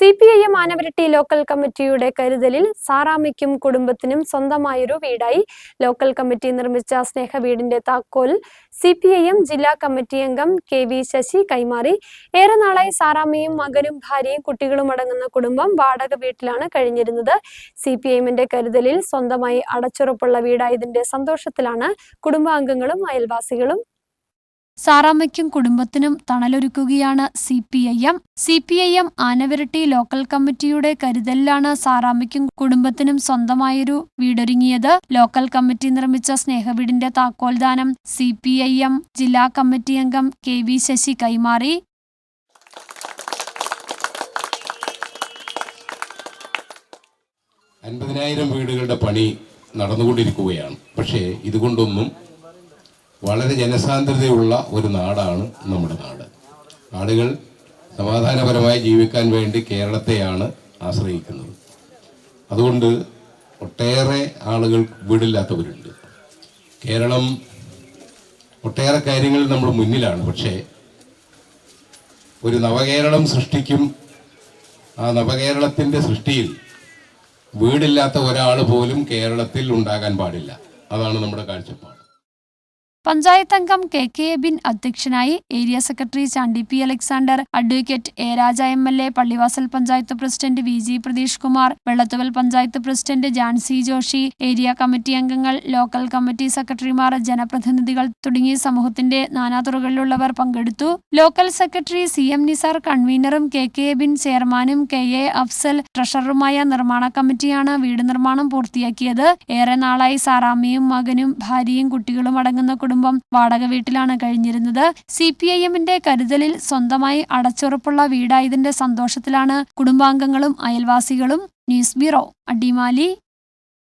C P I M Anavirati local കമ്മിറ്റിയുടെ കരുതലിൽ സാറാമയ്ക്കും കുടുംബത്തിനും സ്വന്തമായൊരു വീടായി. ലോക്കൽ കമ്മിറ്റി നിർമ്മിച്ച സ്നേഹ വീടിന്റെ താക്കോൽ സി പി ഐ എം ജില്ലാ കമ്മിറ്റി അംഗം കെ വി ശശി കൈമാറി. ഏറെ നാളായി സാറാമയും മകനും ഭാര്യയും കുട്ടികളും അടങ്ങുന്ന കുടുംബം വാടക വീട്ടിലാണ് കഴിഞ്ഞിരുന്നത്. സി പി എമ്മിന്റെ കരുതലിൽ സ്വന്തമായി അടച്ചുറപ്പുള്ള വീടായതിന്റെ സന്തോഷത്തിലാണ് കുടുംബാംഗങ്ങളും അയൽവാസികളും സാറാമ്മയ്ക്കും കുടുംബത്തിനും തണലൊരുക്കുകയാണ് C P I M. C P I M Anavirati local കമ്മിറ്റിയുടെ കരുതലിലാണ് സാറാമ്മയ്ക്കും കുടുംബത്തിനും സ്വന്തമായൊരു വീടൊരുങ്ങിയത്. ലോക്കൽ കമ്മിറ്റി നിർമ്മിച്ച സ്നേഹവീടിന്റെ താക്കോൽദാനം സി പി ഐ എം ജില്ലാ കമ്മിറ്റി അംഗം കെ വി ശശി കൈമാറി. അൻപതിനായിരം വീടുകളുടെ പണി നടന്നുകൊണ്ടിരിക്കുകയാണ്. പക്ഷേ ഇതുകൊണ്ടൊന്നും വളരെ ജനസാന്ദ്രതയുള്ള ഒരു നാടാണ് നമ്മുടെ നാട്. ആളുകൾ സമാധാനപരമായി ജീവിക്കാൻ വേണ്ടി കേരളത്തെയാണ് ആശ്രയിക്കുന്നത്. അതുകൊണ്ട് ഒട്ടേറെ ആളുകൾ വീടില്ലാത്തവരുണ്ട്. കേരളം ഒട്ടേറെ കാര്യങ്ങളിൽ നമ്മൾ മുന്നിലാണ്. പക്ഷേ ഒരു നവകേരളം സൃഷ്ടിക്കും ആ നവകേരളത്തിന്റെ സൃഷ്ടിയിൽ വീടില്ലാത്ത ഒരാൾ പോലും കേരളത്തിൽ ഉണ്ടാകാൻ പാടില്ല. അതാണ് നമ്മുടെ കാഴ്ചപ്പാട്. പഞ്ചായത്ത് അംഗം കെ കെ എബിൻ അധ്യക്ഷനായി area secretary Chandy P Alexander advocate A Raja M L A Pallivasal panchayat president V G Pratheesh Kumar Vellathuval panchayat president Jancy Joshy area committee അംഗങ്ങൾ ലോക്കൽ കമ്മിറ്റി സെക്രട്ടറിമാർ ജനപ്രതിനിധികൾ തുടങ്ങിയ സമൂഹത്തിന്റെ നാനാതുറകളിലുള്ളവർ പങ്കെടുത്തു. Local secretary C M Nisar കൺവീനറും K K Abin ചെയർമാനും K A Afsal ട്രഷററുമായ നിർമ്മാണ കമ്മിറ്റിയാണ് വീട് നിർമ്മാണം പൂർത്തിയാക്കിയത്. ഏറെ നാളായി സാറാമ്മയും മകനും ഭാര്യയും കുട്ടികളും അടങ്ങുന്ന കുടുംബം വാടക വീട്ടിലാണ് കഴിഞ്ഞിരുന്നത്. സി പി ഐ എമ്മിന്റെ കരുതലിൽ സ്വന്തമായി അടച്ചുറപ്പുള്ള വീടായതിന്റെ സന്തോഷത്തിലാണ് കുടുംബാംഗങ്ങളും അയൽവാസികളും. News bureau Adimali.